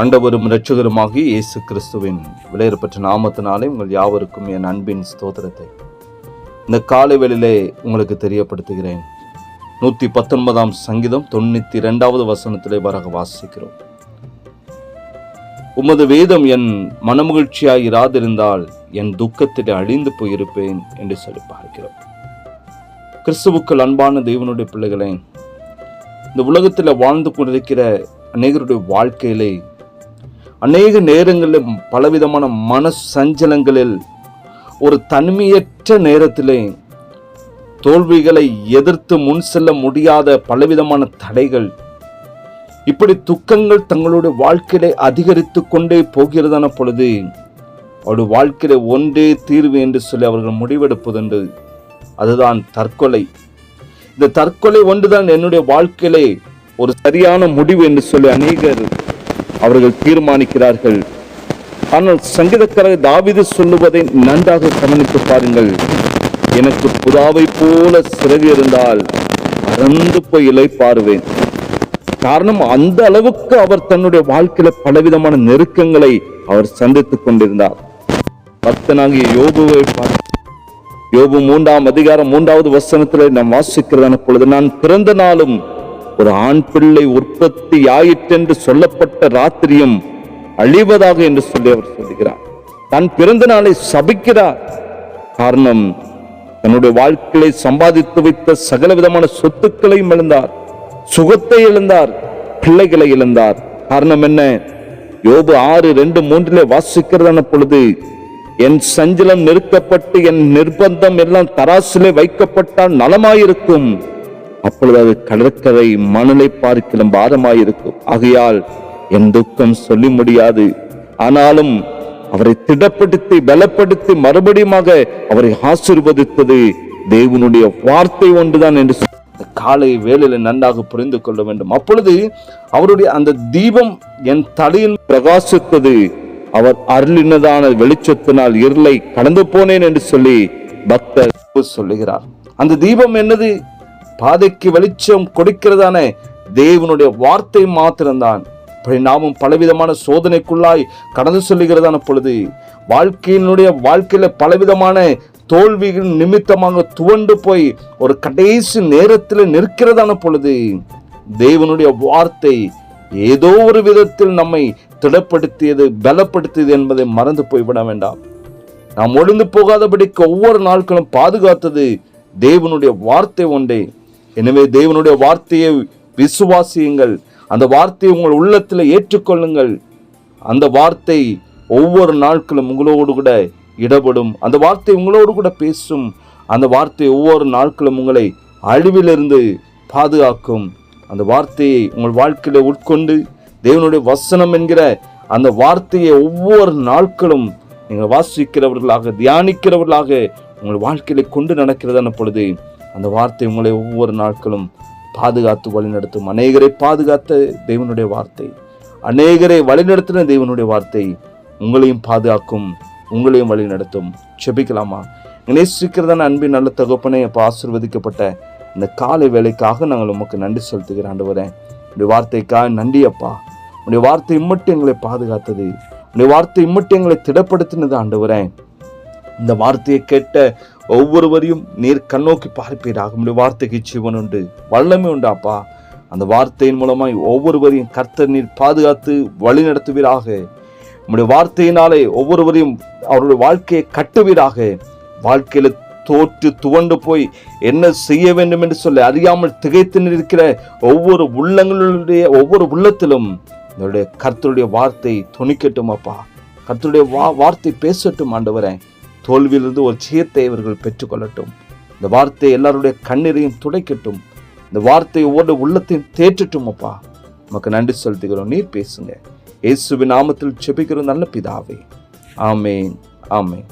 ஆண்டவரும் இரட்சகருமாகிய இயேசு கிறிஸ்துவின் விலையேறப்பட்ட நாமத்தினாலே உங்கள் யாவருக்கும் என் அன்பின் ஸ்தோத்திரத்தை. இந்த காலை வேளையிலே உங்களுக்கு தெரியப்படுத்துகிறேன். நூற்றி பத்தொன்பதாம் சங்கீதம் தொண்ணூற்றி ரெண்டாவது வசனத்திலே வரக வாசிக்கிறோம். உமது வேதம் என் மனமகிழ்ச்சியாய் இராதிருந்தால் என் துக்கத்திலே அழிந்து போயிருப்பேன் என்று சொல்லி பார்க்கிறோம். கிறிஸ்துவுக்கள் அன்பான தெய்வனுடைய பிள்ளைகளே இந்த உலகத்தில் வாழ்ந்து கொண்டிருக்கிற அநேகருடைய வாழ்க்கையிலே அநேக நேரங்களில் பலவிதமான மன சஞ்சலங்களில் ஒரு தனிமையற்ற நேரத்திலே தோல்விகளை எதிர்த்து முன் செல்ல முடியாத பலவிதமான தடைகள் இப்படி துக்கங்கள் தங்களுடைய வாழ்க்கையிலே அதிகரித்து கொண்டே போகிறதான பொழுது அவருடைய வாழ்க்கையில ஒன்றே தீர்வு என்று சொல்லி அவர்கள் முடிவெடுப்பதுண்டு. அதுதான் தற்கொலை. இந்த தற்கொலை ஒன்றுதான் என்னுடைய வாழ்க்கையிலே ஒரு சரியான முடிவு என்று சொல்லி அநேகர் அவர்கள் தீர்மானிக்கிறார்கள். ஆனால் சங்கீதக்காரர் தாவீது சொல்லுவதை நன்றாக கவனித்து பாருங்கள். எனக்கு புதாவை போல சிறகு இருந்தால் அறந்து போய் இலை பாருவேன் காரணம் அந்த அளவுக்கு அவர் தன்னுடைய வாழ்க்கையில பலவிதமான நெருக்கங்களை அவர் சந்தித்துக் கொண்டிருந்தார். பக்தனாகிய யோபுவை பார்த்து யோபு மூன்றாம் அதிகாரம் மூன்றாவது வசனத்தில் நாம் வாசிக்கிறதான பொழுது நான் பிறந்த நாளும் ஒரு ஆண் பிள்ளை உற்பத்தி ஆயிற்றென்று சொல்லப்பட்ட ராத்திரியும் அழிவதாக என்று சொல்லி அவர் சொல்லுகிறார் தன் பிறந்த நாளை சபிக்கிறார். காரணம் தன்னுடைய வாழ்க்கையை சம்பாதித்து வைத்த சகல விதமான சொத்துக்களையும் இழந்தார். சுகத்தை இழந்தார். பிள்ளைகளை இழந்தார். காரணம் என்ன? யோபு ஆறு ரெண்டு மூன்றிலே வாசிக்கிறதான பொழுது என் சஞ்சலம் நெருக்கப்பட்டு என் நிர்பந்தம் எல்லாம் தராசிலே வைக்கப்பட்டால் நலமாயிருக்கும். அப்பொழுது அது கடற்கரை மணலை பார்க்கலாம் பாரமாயிருக்கும் ஆகையால் என் துக்கம் சொல்லி முடியாது. ஆனாலும் அவரை திடப்படுத்தி பலப்படுத்தி மறுபடியுமாக அவரை ஆசிர்வதித்தது தேவனுடைய வார்த்தை ஒன்றுதான் என்று சொல்லி காலை வேலையில நன்றாக புரிந்து கொள்ள வேண்டும். அப்பொழுது அவருடைய அந்த தீபம் என் தலையில் பிரகாசித்தது. அவர் அருளினதான வெளிச்சத்தினால் இருளை கடந்து போனேன் என்று சொல்லி பக்தர் சொல்லுகிறார். அந்த தீபம் என்னது? பாதைக்கு வெளிச்சம் கொடுக்கிறதான? தேவனுடைய வார்த்தை மாத்திரம்தான். இப்படி நாமும் பலவிதமான சோதனைக்குள்ளாய் கடந்து சொல்லுகிறதான பொழுது வாழ்க்கையினுடைய வாழ்க்கையில் பலவிதமான தோல்விகள் நிமித்தமாக துவண்டு போய் ஒரு கடைசி நேரத்தில் நிற்கிறதான பொழுது தேவனுடைய வார்த்தை ஏதோ ஒரு விதத்தில் நம்மை திடப்படுத்தியது பலப்படுத்தியது என்பதை மறந்து போய்விட வேண்டாம். நாம் ஒழுந்து போகாதபடிக்கு ஒவ்வொரு நாட்களும் பாதுகாத்தது தேவனுடைய வார்த்தை ஒன்றே. எனவே தேவனுடைய வார்த்தையை விசுவாசியுங்கள். அந்த வார்த்தையை உங்கள் உள்ளத்தில் ஏற்றுக்கொள்ளுங்கள். அந்த வார்த்தை ஒவ்வொரு நாட்களும் உங்களோடு கூட இடப்படும். அந்த வார்த்தை உங்களோடு கூட பேசும். அந்த வார்த்தை ஒவ்வொரு நாட்களும் உங்களை அழிவிலிருந்து பாதுகாக்கும். அந்த வார்த்தையை உங்கள் வாழ்க்கையில் உட்கொண்டு தேவனுடைய வசனம் என்கிற அந்த வார்த்தையை ஒவ்வொரு நாட்களும் நீங்கள் வாசிக்கிறவர்களாக தியானிக்கிறவர்களாக உங்கள் வாழ்க்கையில கொண்டு நடக்கிறதான பொழுது அந்த வார்த்தை உங்களை ஒவ்வொரு நாட்களும் பாதுகாத்து வழிநடத்தும். அநேகரை பாதுகாத்த தெய்வனுடைய வார்த்தை. அநேகரை வழிநடத்தின தெய்வனுடைய வார்த்தை உங்களையும் பாதுகாக்கும் உங்களையும் வழி நடத்தும் செபிக்கலாமா நேசிக்கிறதான அன்பின் நல்ல தகப்பனை அப்போ ஆசிர்வதிக்கப்பட்ட இந்த காலை வேலைக்காக நாங்கள் உமக்கு நன்றி செலுத்துகிற ஆண்டவரேன் உடைய வார்த்தைக்காக நன்றி அப்பா. உடைய வார்த்தை மட்டும் எங்களை பாதுகாத்தது. உடைய வார்த்தை மட்டும் எங்களை திடப்படுத்தினது ஆண்டவரேன் இந்த வார்த்தையை கேட்ட ஒவ்வொருவரையும் நீர் கண்ணோக்கி பார்ப்பீராக. உடைய வார்த்தைக்கு ஜீவன் உண்டு. வல்லமை உண்டு அப்பா. அந்த வார்த்தையின் மூலமாய் ஒவ்வொருவரையும் கர்த்தர் நீர் பாதுகாத்து வழி நடத்துவீராக. உங்களுடைய வார்த்தையினாலே ஒவ்வொருவரையும் அவருடைய வாழ்க்கையை கட்டுவீராக. வாழ்க்கையில் தோற்று துவண்டு போய் என்ன செய்ய வேண்டும் என்று சொல்லி அறியாமல் திகைத்து நிற்கிற ஒவ்வொரு உள்ளங்களுடைய ஒவ்வொரு உள்ளத்திலும் என்னுடைய கர்த்தருடைய வார்த்தை துணிக்கட்டும் அப்பா. கர்த்தருடைய வா வார்த்தை பேசட்டும் ஆண்டவரே. தோல்வியிலிருந்து ஒரு ஜெயத்தை இவர்கள் பெற்றுக்கொள்ளட்டும். இந்த வார்த்தை எல்லாருடைய கண்ணீரையும் துடைக்கட்டும். இந்த வார்த்தை ஒவ்வொரு உள்ளத்தையும் தேற்றட்டும் அப்பா. நமக்கு நன்றி செலுத்துகிறோம். நீர் பேசுங்க. இயேசுவின் நாமத்தில் செபிக்கிறோம் நல்ல பிதாவே. ஆமேன். ஆமேன்.